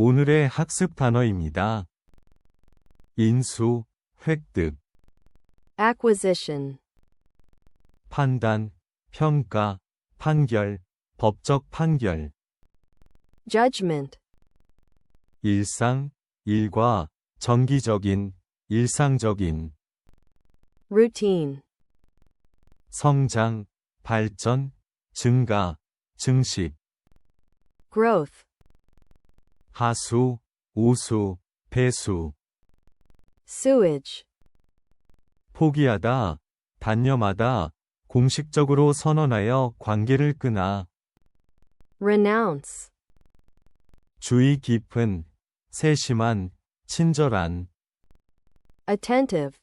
오늘의 학습 단어입니다. 인수, 획득, acquisition, 판단, 평가, 판결, 법적 판결, judgment, 일상, 일과, 정기적인, 일상적인, routine, 성장, 발전, 증가, 증식, growth, 하수, 우수, 배수, sewage, 포기하다, 단념하다, 공식적으로 선언하여 관계를 끄나, renounce, 주의 깊은, 세심한, 친절한, attentive,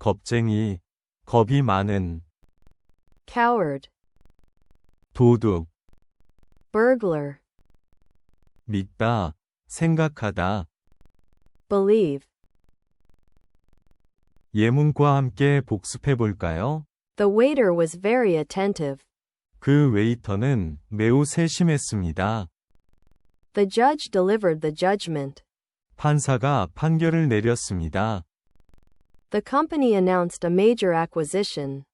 겁쟁이, 겁이 많은, coward, 도둑, burglar, 믿다, 생각하다, believe. 예문과 함께 복습해 볼까요? The waiter was very attentive. 그 웨이터는 매우 세심했습니다. The judge delivered the judgment. 판사가 판결을 내렸습니다. The company announced a major acquisition.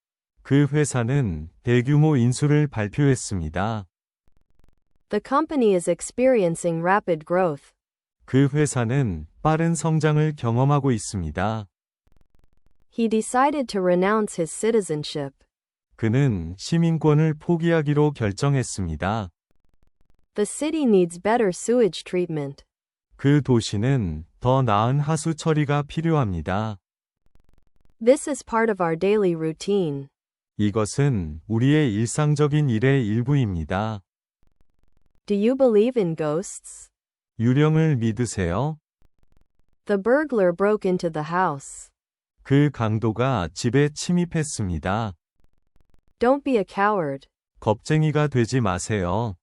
그 회사는 대규모 인수를 발표했습니다. The company is experiencing rapid growth. 그 회사는 빠른 성장을 경험하고 있습니다. He decided to renounce his citizenship. 그는 시민권을 포기하기로 결정했습니다. The city needs better sewage treatment. 그 도시는 더 나은 하수 처리가 필요합니다. This is part of our daily routine. 이것은 우리의 일상적인 일의 일부입니다. Do you believe in ghosts? 유령을 믿으세요? The burglar broke into the house. 그 강도가 집에 침입했습니다. Don't be a coward. 겁쟁이가 되지 마세요.